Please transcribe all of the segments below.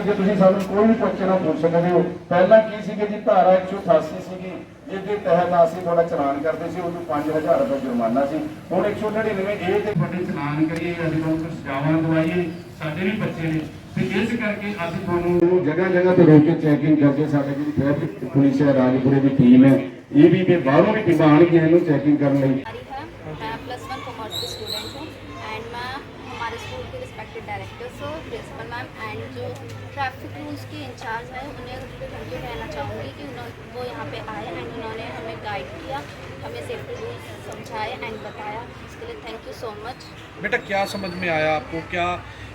ਅੱਗੇ ਤੁਸੀਂ ਸਾਨੂੰ ਕੋਈ ਵੀ ਕੁਐਸਚਨ ਆ ਪੁੱਛ ਸਕਦੇ ਹੋ ਪਹਿਲਾਂ ਕੀ ਸੀਗੇ ਜੀ ਧਾਰਾ 188 ਸੀਗੀ ਜਿਹਦੇ ਤਹਿਤ ਅਸੀਂ ਤੁਹਾਡਾ ਚਲਾਨ ਕਰਦੇ ਸੀ ਉਦੋਂ 5000 ਰੁਪਏ ਜੁਰਮਾਨਾ ਸੀ ਹੁਣ 199 ਏ ਤੇ ਤੁਹਾਡੇ ਚਲਾਨ ਕਰੀਏ ਅਸੀਂ ਤੁਹਾਨੂੰ ਸਜ਼ਾਵਾਂ ਦਵਾਈਏ ਸਾਡੇ ਵੀ ਬੱਚੇ ਨੇ ਤੇ ਇਸ ਕਰਕੇ ਅਸੀਂ ਤੁਹਾਨੂੰ ਜਗ੍ਹਾ ਜਗ੍ਹਾ ਤੇ ਰੋਕ ਕੇ ਚੈਕਿੰਗ ਕਰਕੇ ਸਾਡੇ ਜਿਹੜੀ ਟ੍ਰੈਫਿਕ ਪੁਲਿਸ ਹੈ ਰਾਜਪੁਰੇ ਦੀ ਟੀਮ ਹੈ ਇਹ ਵੀ ਤੇ ਬਾਹਰੋਂ ਵੀ ਟੀਮਾਂ ਆਉਣਗੀਆਂ ਇਹਨੂੰ ਚੈਕਿੰਗ ਕਰਨ ਲਈ हमारी है मैं प्लस वन कॉमर्स की स्टूडेंट हूँ एंड मैं हमारे स्कूल के respected director so principal ma'am and जो ट्रैफ़िक रूल्स के इंचार्ज हैं उन्हें थैंक यू कहना चाहूँगी कि उन्होंने वो यहाँ पे आए एंड उन्होंने हमें गाइड किया हमें सेफ्टी रूल्स समझाए एंड बताया। इसके लिए थैंक यू सो मच बेटा क्या समझ में आया आपको? क्या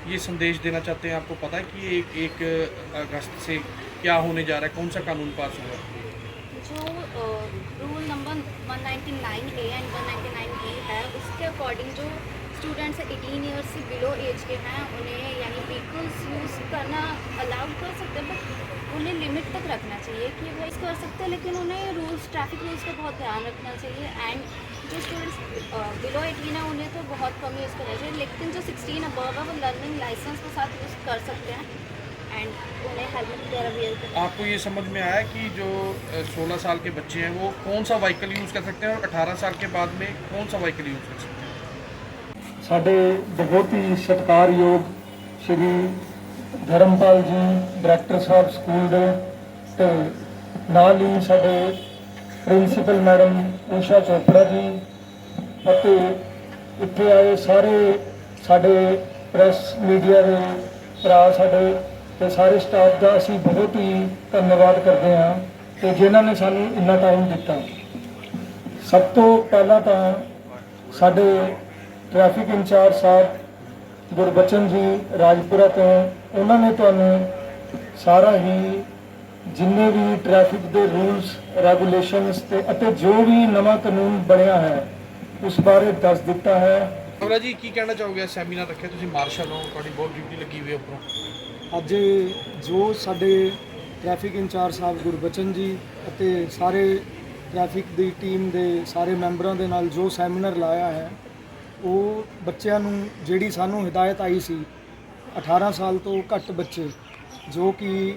ये संदेश देना चाहते हैं आपको पता है कि एक एक अगस्त से क्या होने जा रहा है? कौन सा कानून पास हुआ? जो rule number 199 A and 199 B है उसके अकॉर्डिंग जो स्टूडेंट्स 18 ईयर्स से बिलो एज के हैं उन्हें यानी यूज़ करना अलाउड कर सकते हैं बट उन्हें लिमिट तक रखना चाहिए कि वो इस कर सकते हैं लेकिन उन्हें रूल्स ट्रैफिक रूल्स का बहुत ध्यान रखना चाहिए एंड जो स्टूडेंट्स बिलो 18 है उन्हें तो बहुत कम यूज़ करना चाहिए लेकिन जो 16 अबव है वो लर्निंग लाइसेंस के साथ यूज़ कर सकते हैं एंड उन्हें हेलमेट वगैरह वेयर करना आपको ये समझ में आया कि जो सोलह साल के बच्चे हैं वो कौन सा व्हीकल यूज़ कर सकते हैं और अठारह साल के बाद में कौन सा व्हीकल यूज़ कर सकते हैं ਸਾਡੇ ਬਹੁਤ ਹੀ ਸਤਿਕਾਰਯੋਗ ਸ਼੍ਰੀ ਧਰਮਪਾਲ ਜੀ ਡਾਇਰੈਕਟਰ ਸਾਹਿਬ ਸਕੂਲ ਦੇ ਤੇ ਨਾਲ ਹੀ ਸਾਡੇ ਪ੍ਰਿੰਸੀਪਲ ਮੈਡਮ ਊਸ਼ਾ ਚੋਪੜਾ ਜੀ ਅਤੇ ਇੱਥੇ ਆਏ ਸਾਰੇ ਸਾਡੇ ਪ੍ਰੈਸ ਮੀਡੀਆ ਦੇ ਭਰਾ ਸਾਡੇ ਤੇ ਸਾਰੇ ਸਟਾਫ ਦਾ ਅਸੀਂ ਬਹੁਤ ਹੀ ਧੰਨਵਾਦ ਕਰਦੇ ਹਾਂ ਤੇ ਜਿਨ੍ਹਾਂ ਨੇ ਸਾਨੂੰ ਇੰਨਾ ਟਾਈਮ ਦਿੱਤਾ। ਸਭ ਤੋਂ ਪਹਿਲਾਂ ਤਾਂ ਸਾਡੇ ਟ੍ਰੈਫਿਕ ਇੰਚਾਰਜ ਸਾਹਿਬ ਗੁਰਬਚਨ ਜੀ ਰਾਜਪੁਰਾ ਤੋਂ ਉਹਨਾਂ ਨੇ ਤੁਹਾਨੂੰ ਸਾਰਾ ਹੀ ਜਿੰਨੇ ਵੀ ਟ੍ਰੈਫਿਕ ਦੇ ਰੂਲਸ ਰੈਗੂਲੇਸ਼ਨਸ ਤੇ ਅਤੇ ਜੋ ਵੀ ਨਵਾਂ ਕਾਨੂੰਨ ਬਣਿਆ ਹੈ ਉਸ ਬਾਰੇ ਦੱਸ ਦਿੱਤਾ ਹੈ। ਅਮਰਾ ਜੀ ਕੀ ਕਹਿਣਾ ਚਾਹੋਗੇ ਸੈਮੀਨਾਰ ਰੱਖਿਆ ਤੁਸੀਂ ਮਾਰਸ਼ਲ ਹੋ ਤੁਹਾਡੀ ਬਹੁਤ ਡਿਊਟੀ ਲੱਗੀ ਹੋਈ ਹੈ ਉੱਪਰੋਂ। ਅੱਜ ਜੋ ਸਾਡੇ ਟ੍ਰੈਫਿਕ ਇੰਚਾਰਜ ਸਾਹਿਬ ਗੁਰਬਚਨ ਜੀ ਅਤੇ ਸਾਰੇ ਟ੍ਰੈਫਿਕ ਦੀ ਟੀਮ ਦੇ ਸਾਰੇ ਮੈਂਬਰਾਂ ਦੇ ਨਾਲ ਜੋ ਸੈਮੀਨਾਰ ਲਾਇਆ ਹੈ ਉਹ ਬੱਚਿਆਂ ਨੂੰ ਜਿਹੜੀ ਸਾਨੂੰ ਹਦਾਇਤ ਆਈ ਸੀ 18 ਸਾਲ ਤੋਂ ਘੱਟ ਬੱਚੇ, ਜੋ ਕਿ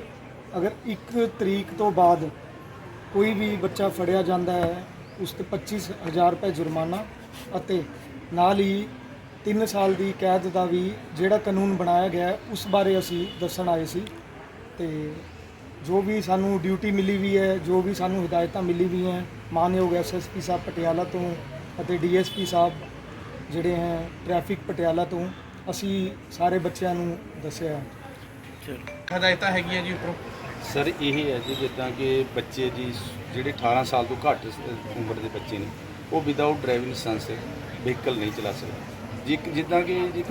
ਅਗਰ 1 ਤਰੀਕ ਤੋਂ ਬਾਅਦ ਕੋਈ ਵੀ ਬੱਚਾ ਫੜਿਆ ਜਾਂਦਾ ਹੈ, ਉਸ ਤੇ 25000 ਰੁਪਏ ਜੁਰਮਾਨਾ ਅਤੇ ਨਾਲ ਹੀ 3 ਸਾਲ ਦੀ ਕੈਦ ਦਾ ਵੀ ਜਿਹੜਾ ਕਾਨੂੰਨ ਬਣਾਇਆ ਗਿਆ ਉਸ ਬਾਰੇ ਅਸੀਂ ਦੱਸਣ ਆਏ ਸੀ ਤੇ ਜੋ ਵੀ ਸਾਨੂੰ ਡਿਊਟੀ ਮਿਲੀ ਵੀ ਹੈ, ਜੋ ਵੀ ਸਾਨੂੰ ਹਦਾਇਤਾਂ ਮਿਲੀ ਵੀ ਹੈ, ਮਾਨਯੋਗ ਐਸਐਸਪੀ ਸਾਹਿਬ ਪਟਿਆਲਾ ਤੋਂ ਅਤੇ ਡੀਐਸਪੀ ਸਾਹਿਬ ਜਿਹੜੇ ਹੈ ਟ੍ਰੈਫਿਕ ਪਟਿਆਲਾ ਤੋਂ ਅਸੀਂ ਸਾਰੇ ਬੱਚਿਆਂ ਨੂੰ ਦੱਸਿਆ ਹੈ। ਹਦਾਇਤਾਂ ਹੈਗੀਆਂ ਜੀ ਉੱਪਰੋਂ? ਸਰ ਇਹ ਹੈ ਜੀ ਜਿੱਦਾਂ ਕਿ ਬੱਚੇ ਜੀ ਜਿਹੜੇ 18 ਸਾਲ ਤੋਂ ਘੱਟ ਉਮਰ ਦੇ ਬੱਚੇ ਨੇ ਉਹ ਵਿਦਆਊਟ ਡਰਾਈਵਿੰਗ ਲਾਇਸੈਂਸ ਵਹੀਕਲ ਨਹੀਂ ਚਲਾ ਸਕਦੇ। ਜੀ ਜਿੱਦਾਂ ਕਿ ਜੀ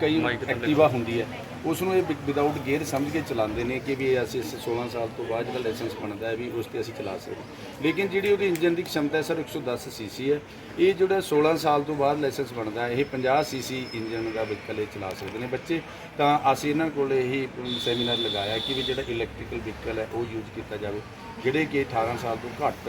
ਕਈ ਐਕਟਿਵਾ ਹੁੰਦੀ ਹੈ ਉਸ ਨੂੰ ਇਹ ਵਿਦਆਊਟ ਗੇਅਰ ਸਮਝ ਕੇ ਚਲਾਉਂਦੇ ਨੇ ਕਿ ਵੀ ਇਹ ਅਸੀਂ ਇਸ 16 ਸਾਲ ਤੋਂ ਬਾਅਦ ਜਿਹੜਾ ਲਾਇਸੈਂਸ ਬਣਦਾ ਹੈ ਵੀ ਉਸ ਤੇ ਅਸੀਂ ਚਲਾ ਸਕਦੇ ਲੇਕਿਨ ਜਿਹੜੀ ਉਹਦੀ ਇੰਜਨ ਦੀ ਖਮਤਾ ਹੈ ਸਰ 110 ਸੀਸੀ ਹੈ। ਇਹ ਜਿਹੜਾ 16 ਸਾਲ ਤੋਂ ਬਾਅਦ ਲਾਇਸੈਂਸ ਬਣਦਾ ਹੈ, ਇਹ 50 ਸੀਸੀ ਇੰਜਨ ਦਾ ਵਹੀਕਲ ਇਹ ਚਲਾ ਸਕਦੇ ਨੇ। ਬੱਚੇ, ਤਾਂ ਅਸੀਂ ਇਹਨਾਂ ਕੋਲ ਇਹੀ ਸੈਮੀਨਾਰ ਲਗਾਇਆ ਕਿ ਵੀ ਜਿਹੜਾ ਇਲੈਕਟ੍ਰੀਕਲ ਵਹੀਕਲ ਹੈ, ਉਹ ਯੂਜ਼ ਕੀਤਾ ਜਾਵੇ। ਜਿਹੜੇ ਕਿ 18 ਸਾਲ ਤੋਂ ਘੱਟ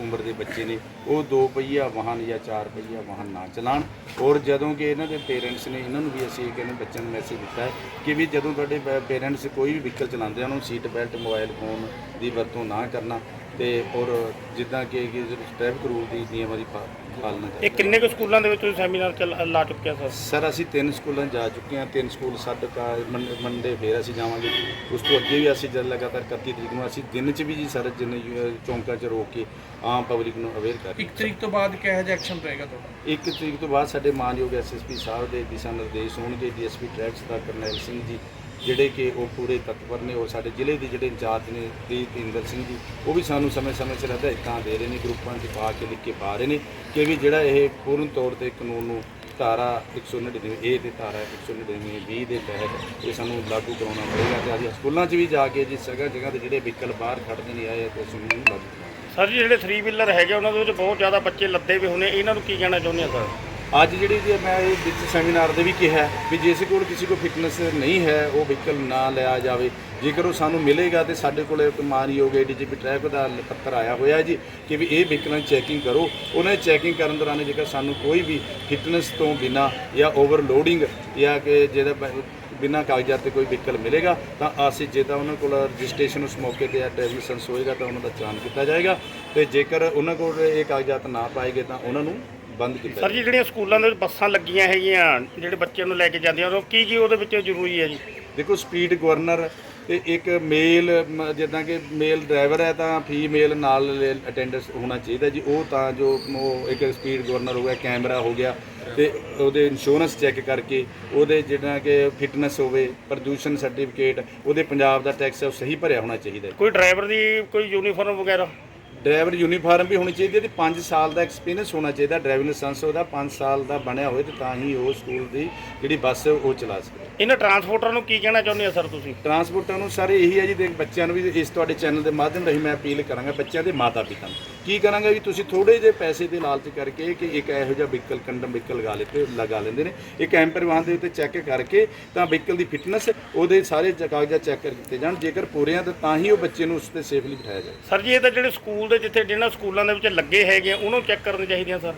ਉਮਰ ਦੇ ਬੱਚੇ ਨੇ, ਉਹ ਦੋ ਪਹੀਆ ਵਾਹਨ ਜਾਂ ਚਾਰ ਪਹੀਆ ਵਾਹਨ ਨਾ ਚਲਾਉਣ ਔਰ ਜਦੋਂ ਕਿ ਇਹਨਾਂ ਦੇ ਪੇਰੈਂਟਸ ਨੇ ਇਹਨਾਂ ਨੂੰ ਵੀ ਅਸੀਂ ਕਹਿੰਦੇ ਬੱਚਿਆਂ ਨੂੰ ਮੈਸੇਜ ਦਿੱਤਾ ਹੈ ਕਿ ਵੀ ਜਦੋਂ ਤੁਹਾਡੇ ਪੇਰੈਂਟਸ ਕੋਈ ਵੀ ਵਹੀਕਲ ਚਲਾਉਂਦੇ ਹਨ ਉਹ ਸੀਟ ਬੈਲਟ ਮੋਬਾਈਲ ਫੋਨ ਦੀ ਵਰਤੋਂ ਨਾ ਕਰਨਾ। ਤੇ ਔਰ ਜਿੱਦਾਂ ਕਿ ਕਿ ਟ੍ਰੈਫਿਕ ਰੂਲ ਦੀ ਨਿਯਮਾਂ ਦੀ ਪਾ- ਪਾਲਣਾ ਇਹ ਕਿੰਨੇ ਕੁ ਸਕੂਲਾਂ ਦੇ ਵਿੱਚ ਤੁਸੀਂ ਸੈਮੀਨਾਰ ਚੱਲ ਲਾ ਚੁੱਕਿਆ ਸਰ? ਸਰ ਅਸੀਂ ਤਿੰਨ ਸਕੂਲਾਂ 'ਚ ਜਾ ਚੁੱਕੇ ਹਾਂ ਤਿੰਨ ਸਕੂਲ ਸਾਡੇ ਕਾ ਮੰਡੇ- ਮੰਡੇ ਫੇਰ ਅਸੀਂ ਜਾਵਾਂਗੇ। ਉਸ ਤੋਂ ਅੱਗੇ ਵੀ ਅਸੀਂ ਜਦ ਲਗਾਤਾਰ 31 ਤਰੀਕ ਨੂੰ ਅਸੀਂ ਦਿਨ 'ਚ ਵੀ ਜੀ ਸਰ ਜਿੰਨੇ ਚੌਂਕਾਂ 'ਚ ਰੋਕ ਕੇ ਆਮ ਪਬਲਿਕ ਨੂੰ ਅਵੇਅਰ ਕਰ ਇੱਕ ਤਰੀਕ ਤੋਂ ਬਾਅਦ ਕਿਹੋ ਜਿਹਾ ਐਕਸ਼ਨ ਰਹੇਗਾ ਤੁਹਾਡਾ? ਇੱਕ ਤਰੀਕ ਤੋਂ ਬਾਅਦ ਸਾਡੇ ਮਾਨਯੋਗ ਐਸਐਸਪੀ ਸਾਹਿਬ ਦੇ ਦਿਸ਼ਾ ਨਿਰਦੇਸ਼ ਹੋਣਗੇ ਡੀਐਸਪੀ ਟ੍ਰੈਫਿਕ ਦਾ ਕਰਨੈਲ ਸਿੰਘ ਜੀ ਜਿਹੜੇ ਕਿ ਉਹ ਪੂਰੇ ਤਤਪਰ ਨੇ, ਉਹ ਸਾਡੇ ਜ਼ਿਲ੍ਹੇ ਦੇ ਜਿਹੜੇ ਇੰਚਾਰਜ ਨੇ ਪ੍ਰੀਤਿੰਦਰ ਸਿੰਘ ਜੀ, ਉਹ ਵੀ ਸਾਨੂੰ ਸਮੇਂ-ਸਮੇਂ ਸਿਰ ਹਦਾਇਤਾਂ ਦੇ ਰਹੇ ਨੇ, ਗਰੁੱਪਾਂ 'ਚ ਪਾ ਕੇ, ਲਿਖ ਕੇ ਪਾ ਰਹੇ ਨੇ ਕਿ ਵੀ ਜਿਹੜਾ ਇਹ ਪੂਰਨ ਤੌਰ ਤੇ ਕਾਨੂੰਨ ਨੂੰ ਧਾਰਾ 199 ਏ ਤੇ ਧਾਰਾ 199 ਬੀ ਦੇ ਤਹਿਤ ਇਹ ਸਾਨੂੰ ਲਾਗੂ ਕਰਾਉਣਾ ਪਵੇਗਾ ਤੇ ਅਸੀਂ ਸਕੂਲਾਂ 'ਚ ਵੀ ਜਾ ਕੇ ਜੀ ਜਗ੍ਹਾ ਜਗ੍ਹਾ ਤੇ ਜਿਹੜੇ ਵਹੀਕਲ ਬਾਹਰ ਖੜਦੇ ਨੇ ਆਏ ਤੇ ਅਸੀਂ ਲਾਗੂ ਕਰਾਂਗੇ ਸਰ ਜੀ, ਜਿਹੜੇ 3 ਵੀਲਰ ਹੈਗੇ ਉਹਨਾਂ ਦੇ ਵਿੱਚ ਬਹੁਤ ਜ਼ਿਆਦਾ ਬੱਚੇ ਲੱਦੇ ਵੀ ਹੋਣੇ। ਇਹਨਾਂ ਨੂੰ ਕੀ ਕਹਿਣਾ ਚਾਹੁੰਦੇ ਆ, ਸਰ? ਅੱਜ ਜਿਹੜੀ ਜੀ ਮੈਂ ਇਹ ਵਿੱਚ ਸੈਮੀਨਾਰ ਦੇ ਵੀ ਕਿਹਾ ਵੀ ਜੇ ਕੋਲ ਕਿਸੇ ਕੋਲ ਫਿਟਨੈਸ ਨਹੀਂ ਹੈ, ਉਹ ਵਹੀਕਲ ਨਾ ਲਿਆ ਜਾਵੇ। ਜੇਕਰ ਉਹ ਸਾਨੂੰ ਮਿਲੇਗਾ ਤੇ ਸਾਡੇ ਕੋਲ ਇੱਕ ਮਾਨਯੋਗ ਏਡੀਜੀਪੀ ਟ੍ਰੈਫਿਕ ਦਾ ਪੱਤਰ ਆਇਆ ਹੋਇਆ ਜੀ ਕਿ ਵੀ ਇਹ ਵਹੀਕਲਾਂ ਚੈਕਿੰਗ ਕਰੋ। ਉਹਨਾਂ ਚੈਕਿੰਗ ਕਰਨ ਦੌਰਾਨ ਜੇਕਰ ਸਾਨੂੰ ਕੋਈ ਵੀ ਫਿਟਨੈਸ ਤੋਂ ਬਿਨਾ ਜਾਂ ਓਵਰਲੋਡਿੰਗ ਜਾਂ ਕਿ ਜਿਹਦਾ ਬ- ਬਿਨਾਂ ਕਾਗਜ਼ਾਤ ਤੇ ਕੋਈ ਵਹੀਕਲ ਮਿਲੇਗਾ, ਤਾਂ ਅਸੀਂ ਜੇ ਤਾਂ ਉਹਨਾਂ ਕੋਲ ਰਜਿਸਟ੍ਰੇਸ਼ਨ ਉਸ ਮੌਕੇ ਤੇ ਡਰਾਈਵਿੰਗ ਹੋਏਗਾ ਤਾਂ ਉਹਨਾਂ ਦਾ ਚਲਾਨ ਕੀਤਾ ਜਾਏਗਾ। ਤੇ ਜੇਕਰ ਉਹਨਾਂ ਕੋਲ ਇਹ ਕਾਗਜ਼ਾਤ ਨਾ ਪਾਏਗੇ ਤਾਂ ਉਹਨਾਂ ਨੂੰ ਬੰਦ ਕੀਤਾ ਸਰ ਜੀ ਜਿਹੜੀਆਂ ਸਕੂਲਾਂ ਦੇ ਵਿੱਚ ਬੱਸਾਂ ਲੱਗੀਆਂ ਹੈਗੀਆਂ ਜਿਹੜੇ ਬੱਚਿਆਂ ਨੂੰ ਲੈ ਕੇ ਜਾਂਦੀਆਂ ਉਹ ਕੀ ਕੀ ਉਹਦੇ ਵਿੱਚ ਜ਼ਰੂਰੀ ਹੈ ਜੀ? ਦੇਖੋ ਸਪੀਡ ਗਵਰਨਰ ਤੇ ਇੱਕ ਮੇਲ ਜਿੱਦਾਂ ਕਿ ਮੇਲ ਡਰਾਈਵਰ ਹੈ ਤਾਂ ਫੀਮੇਲ ਨਾਲ ਅਟੈਂਡੈਂਸ ਹੋਣਾ ਚਾਹੀਦਾ ਜੀ। ਉਹ ਤਾਂ ਜੋ ਉਹ ਇੱਕ ਸਪੀਡ ਗਵਰਨਰ ਹੋ ਗਿਆ ਕੈਮਰਾ ਹੋ ਗਿਆ ਤੇ ਉਹਦੇ ਇੰਸ਼ੋਰੈਂਸ ਚੈੱਕ ਕਰਕੇ ਉਹਦੇ ਜਿਹੜਾ ਕਿ ਫਿਟਨੈਸ ਹੋਵੇ ਪ੍ਰਦੂਸ਼ਣ ਸਰਟੀਫਿਕੇਟ ਉਹਦੇ ਪੰਜਾਬ ਦਾ ਟੈਕਸ ਹੈ ਉਹ ਸਹੀ ਭਰਿਆ ਹੋਣਾ ਚਾਹੀਦਾ। ਕੋਈ ਡਰਾਈਵਰ ਦੀ ਕੋਈ ਯੂਨੀਫਾਰਮ ਵਗੈਰਾ? ਡਰਾਈਵਰ ਯੂਨੀਫਾਰਮ ਵੀ ਹੋਣੀ ਚਾਹੀਦੀ ਹੈ ਤੇ 5 ਸਾਲ ਦਾ ਐਕਸਪੀਰੀਅੰਸ ਹੋਣਾ ਚਾਹੀਦਾ ਡਰਾਈਵਿੰਗ ਲਾਇਸੈਂਸ ਉਹਦਾ 5 ਸਾਲ ਦਾ ਬਣਿਆ ਹੋਵੇ ਤੇ ਤਾਂ ਹੀ ਉਹ ਸਕੂਲ ਦੀ ਜਿਹੜੀ ਬੱਸ ਹੈ ਉਹ ਚਲਾ ਸਕਦਾ ਇਹਨਾਂ ਟਰਾਂਸਪੋਰਟਰਾਂ ਨੂੰ ਕੀ ਕਹਿਣਾ ਚਾਹੁੰਦੇ ਆ ਸਰ ਤੁਸੀਂ? ਟਰਾਂਸਪੋਰਟਾਂ ਨੂੰ ਸਾਰੇ ਇਹੀ ਹੈ ਜੀ ਦੇਖ ਬੱਚਿਆਂ ਨੂੰ ਵੀ ਇਸ ਤੁਹਾਡੇ ਚੈਨਲ ਦੇ ਮਾਧਿਅਮ ਰਾਹੀਂ ਮੈਂ ਅਪੀਲ ਕਰਾਂਗਾ ਬੱਚਿਆਂ ਦੇ ਮਾਤਾ ਪਿਤਾ ਨੂੰ। ਕੀ ਕਰਾਂਗਾ ਵੀ ਤੁਸੀਂ ਥੋੜੇ ਜਿਹੇ ਪੈਸੇ ਦੇ ਲਾਲਚ ਕਰਕੇ ਕਿ ਇੱਕ ਇਹੋ ਜਿਹਾ ਵਹੀਕਲ ਕੰਡਮ ਵਹੀਕਲ ਲਗਾ ਲੈਤੇ ਲਗਾ ਲੈਂਦੇ ਨੇ। ਇੱਕ ਐਮ ਪਰਿਵਾਹਨ ਦੇ ਉੱਤੇ ਚੈੱਕ ਕਰਕੇ ਤਾਂ ਵਹੀਕਲ ਦੀ ਫਿਟਨੈਸ ਉਹਦੇ ਸਾਰੇ ਜ- ਕਾਗਜ਼ਾਤ ਚੈੱਕ ਕਰ ਦਿੱਤੇ ਜਾਣ। ਜੇਕਰ ਪੂਰੇ ਆ ਤਾਂ ਤਾਂ ਹੀ ਉਹ ਬੱਚੇ ਨੂੰ ਉਸ ਤੇ ਸੇਫਲੀ ਬਿਠਾਇਆ ਜਾਏ। ਸਰ ਜੀ ਇਹ ਤਾਂ ਜਿਹੜੇ ਸਕੂਲ ਦੇ ਜਿੱਥੇ ਜਿਹਨਾਂ ਸਕੂਲਾਂ ਦੇ ਵਿੱਚ ਲੱਗੇ ਹੈਗੇ ਆ ਉਹਨੂੰ ਚੈੱਕ ਕਰਨੇ ਚਾਹੀਦੀਆਂ ਸਰ।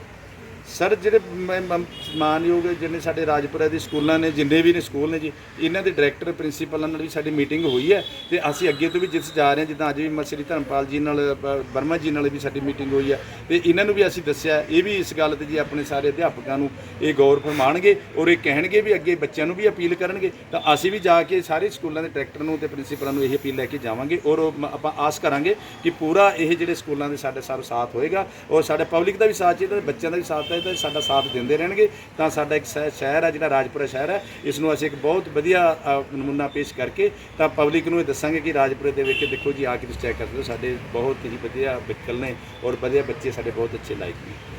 ਸਰ, ਜਿਹੜੇ ਮ- ਮ- ਮਾਨਯੋਗ ਜਿਹਨੇ ਸਾਡੇ ਰਾਜਪੁਰਾ ਦੇ ਸਕੂਲਾਂ ਨੇ, ਜਿੰਨੇ ਵੀ ਨੇ ਸਕੂਲ ਨੇ ਜੀ, ਇਹਨਾਂ ਦੇ ਡਾਇਰੈਕਟਰ ਪ੍ਰਿੰਸੀਪਲਾਂ ਨਾਲ ਵੀ ਸਾਡੀ ਮੀਟਿੰਗ ਹੋਈ ਹੈ ਤੇ ਅਸੀਂ ਅੱਗੇ ਤੋਂ ਵੀ ਜਿੱਥੇ ਜਾ ਰਹੇ ਹਾਂ, ਜਿੱਦਾਂ ਅੱਜ ਵੀ ਮ- ਸ਼੍ਰੀ ਧਰਮਪਾਲ ਜੀ ਨਾਲ ਵਰਮਾ ਜੀ ਨਾਲ ਵੀ ਸਾਡੀ ਮੀਟਿੰਗ ਹੋਈ ਹੈ। ਤੇ ਇਹਨਾਂ ਨੂੰ ਵੀ ਅਸੀਂ ਦੱਸਿਆ, ਇਹ ਵੀ ਇਸ ਗੱਲ ਤੇ ਜੀ ਆਪਣੇ ਸਾਰੇ ਅਧਿਆਪਕਾਂ ਨੂੰ ਇਹ ਗੌਰ ਫਰਮਾਣਗੇ ਔਰ ਇਹ ਕਹਿਣਗੇ ਵੀ ਅੱਗੇ ਬੱਚਿਆਂ ਨੂੰ ਵੀ ਅਪੀਲ ਕਰਨਗੇ। ਤਾਂ ਅਸੀਂ ਵੀ ਜਾ ਕੇ ਸਾਰੇ ਸਕੂਲਾਂ ਦੇ ਡਾਇਰੈਕਟਰ ਨੂੰ ਤੇ ਪ੍ਰਿੰਸੀਪਲਾਂ ਨੂੰ ਇਹ ਅਪੀਲ ਲੈ ਕੇ ਜਾਵਾਂਗੇ ਔਰ ਆਪਾਂ ਆਸ ਕਰਾਂਗੇ ਕਿ ਪੂਰਾ ਇਹ ਜਿਹੜੇ ਸਕੂਲਾਂ ਦੇ ਸਾਡੇ ਸਾਰਾ ਸਾਥ ਹੋਏਗਾ ਔਰ ਸਾਡੇ ਪਬਲਿਕ ਦਾ ਵੀ ਸਾਥ ਚਾਹੀਦਾ ਬੱਚਿਆਂ ਦਾ ਵੀ ਸਾਥ ਚਾਹੀਦਾ ਸਾਡਾ ਸਾਥ ਦਿੰਦੇ ਰਹਿਣਗੇ। ਤਾਂ ਸਾਡਾ ਇੱਕ ਸ਼ਹਿ- ਸ਼ਹਿਰ ਹੈ, ਜਿਹੜਾ ਰਾਜਪੁਰਾ ਸ਼ਹਿਰ ਹੈ ਇਸ ਨੂੰ ਅਸੀਂ ਇੱਕ ਬਹੁਤ ਵਧੀਆ ਨਮੂਨਾ ਪੇਸ਼ ਕਰਕੇ ਤਾਂ ਪਬਲਿਕ ਨੂੰ ਇਹ ਦੱਸਾਂਗੇ ਕਿ ਰਾਜਪੁਰੇ ਦੇ ਵਿੱਚ ਦੇਖੋ ਜੀ, ਆ ਕੇ ਤੁਸੀਂ ਚੈੱਕ ਕਰ ਲਓ ਸਾਡੇ ਬਹੁਤ ਹੀ ਵਧੀਆ ਵਿਕਲ ਨੇ ਔਰ ਵਧੀਆ ਬੱਚੇ ਸਾਡੇ ਬਹੁਤ ਅੱਛੇ ਲਾਇਕ ਨੇ।